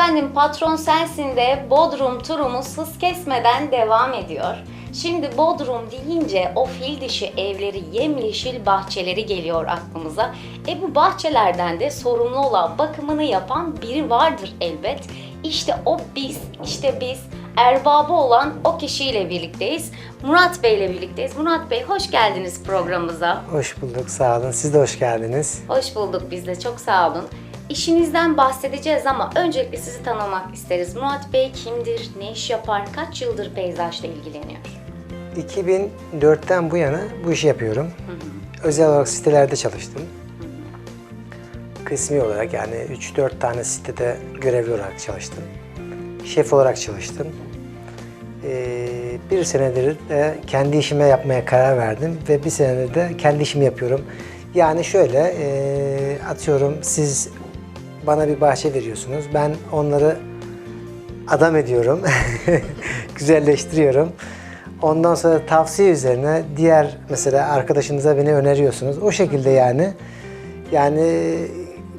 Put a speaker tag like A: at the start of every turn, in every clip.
A: Efendim Patron Sensin de Bodrum turumuz hız kesmeden devam ediyor. Şimdi Bodrum deyince o fil dişi evleri, yemyeşil bahçeleri geliyor aklımıza. E bu bahçelerden de sorumlu olan bakımını yapan biri vardır elbet. İşte o biz, işte biz erbabı olan o kişiyle birlikteyiz. Murat Bey ile birlikteyiz. Murat Bey hoş geldiniz programımıza.
B: Hoş bulduk, sağ olun. Siz de hoş geldiniz.
A: Hoş bulduk biz de çok sağ olun. İşinizden bahsedeceğiz ama öncelikle sizi tanımak isteriz. Murat Bey kimdir, ne iş yapar, kaç yıldır peyzajla ilgileniyor?
B: 2004'ten bu yana bu işi yapıyorum. Özel olarak sitelerde çalıştım. Kısmi olarak yani 3-4 tane sitede görevli olarak çalıştım. Şef olarak çalıştım. Ee, bir senedir de kendi işime yapmaya karar verdim ve bir senedir de kendi işimi yapıyorum. Yani şöyle e, atıyorum siz bana bir bahçe veriyorsunuz. Ben onları adam ediyorum. Güzelleştiriyorum. Ondan sonra tavsiye üzerine diğer mesela arkadaşınıza beni öneriyorsunuz. O şekilde yani yani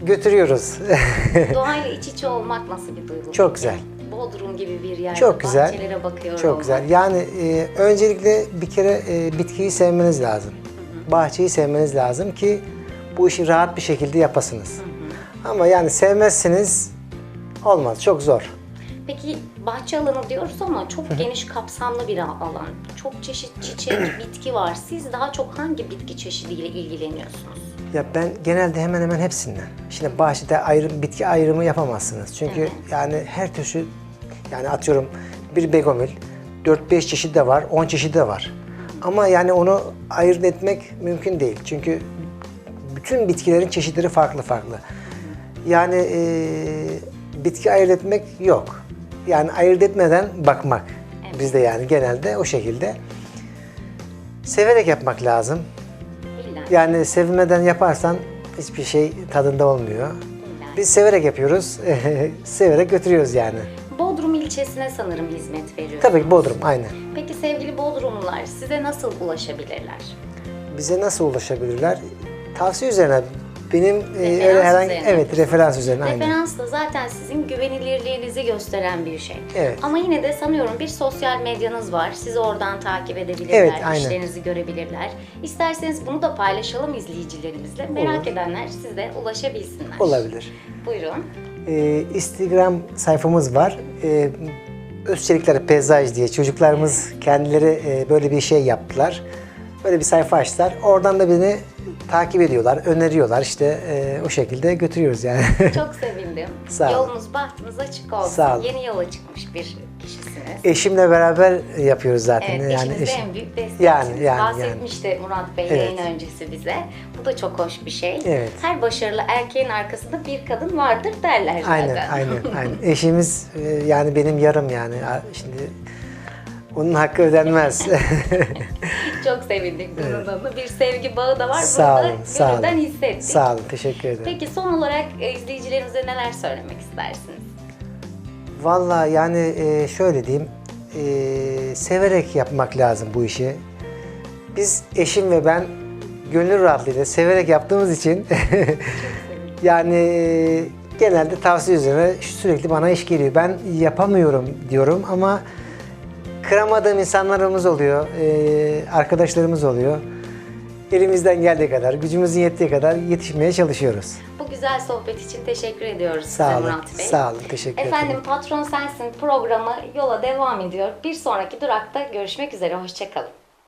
B: götürüyoruz.
A: Doğayla iç içe olmak nasıl bir duygu?
B: Çok güzel.
A: Bodrum gibi bir yerde
B: Çok güzel.
A: bahçelere bakıyor
B: Çok güzel. Yani e, öncelikle bir kere e, bitkiyi sevmeniz lazım. Bahçeyi sevmeniz lazım ki bu işi rahat bir şekilde yapasınız. Ama yani sevmezseniz olmaz. Çok zor.
A: Peki bahçe alanı diyoruz ama çok geniş kapsamlı bir alan. Çok çeşit çiçek, bitki var. Siz daha çok hangi bitki çeşidiyle ilgileniyorsunuz?
B: Ya ben genelde hemen hemen hepsinden. Şimdi bahçede ayrım, bitki ayrımı yapamazsınız. Çünkü yani her türlü yani atıyorum bir begomil 4-5 çeşit de var, 10 çeşit de var. Ama yani onu ayırt etmek mümkün değil. Çünkü bütün bitkilerin çeşitleri farklı farklı. Yani eee, bitki ayırt etmek yok. Yani ayırt etmeden bakmak. Bizde yani genelde o şekilde. Severek yapmak lazım.
A: İlla.
B: Yani sevmeden yaparsan hiçbir şey tadında olmuyor.
A: illa.
B: Biz severek yapıyoruz, severek götürüyoruz yani.
A: Bodrum ilçesine sanırım hizmet veriyor.
B: Tabii ki Bodrum, aynen.
A: Peki sevgili Bodrumlular size nasıl ulaşabilirler?
B: Bize nasıl ulaşabilirler? Tavsiye üzerine. Benim e,
A: Referans
B: öyle herhangi
A: üzerine.
B: evet referans üzerine aynen.
A: Referans da zaten sizin güvenilirliğinizi gösteren bir şey.
B: Evet.
A: Ama yine de sanıyorum bir sosyal medyanız var. Sizi oradan takip edebilirler,
B: Evet, aynen.
A: işlerinizi görebilirler. İsterseniz bunu da paylaşalım izleyicilerimizle. Merak edenler size ulaşabilsinler.
B: Olabilir.
A: Buyurun.
B: E, Instagram sayfamız var. E, Özçelikler Peyzaj diye çocuklarımız kendileri e, böyle bir şey yaptılar. Böyle bir sayfa açtılar. Oradan da beni takip ediyorlar, öneriyorlar. İşte e, o şekilde götürüyoruz yani.
A: Çok sevindim.
B: Sağ olun.
A: Yolunuz, bahtınız açık olsun.
B: Sağ olun.
A: Yeni yola çıkmış bir kişisiniz.
B: Eşimle beraber yapıyoruz zaten.
A: Evet,
B: yani
A: eşiniz de
B: eşim-
A: en büyük destekçiniz.
B: Yani, yani,
A: Bahsetmişti Murat Bey
B: Evet.
A: yayın öncesi bize. Bu da çok hoş bir şey.
B: Evet.
A: Her başarılı erkeğin arkasında bir kadın vardır derler
B: Aynen,
A: zaten.
B: aynen, aynen. Eşimiz e, yani benim yarım yani. Şimdi onun hakkı ödenmez.
A: çok sevindik bunun adına. Bir sevgi bağı da var.
B: sağ olun, sağ
A: gönülden
B: olun.
A: hissettik.
B: Sağ olun, teşekkür ederim.
A: Peki son olarak e, izleyicilerimize neler söylemek istersiniz?
B: Vallahi yani e, şöyle diyeyim, e, severek yapmak lazım bu işi. Biz eşim ve ben gönül rahatlığıyla severek yaptığımız için yani genelde tavsiye üzerine sürekli bana iş geliyor. Ben yapamıyorum diyorum ama kıramadığım insanlarımız oluyor, e, arkadaşlarımız oluyor. Elimizden geldiği kadar, gücümüzün yettiği kadar yetişmeye çalışıyoruz.
A: Bu güzel sohbet için teşekkür ediyoruz
B: Sağ
A: size
B: olun,
A: Murat Bey.
B: sağ olun, teşekkür ederim.
A: Efendim Patron Sensin programı yola devam ediyor. Bir sonraki durakta görüşmek üzere. Hoşçakalın.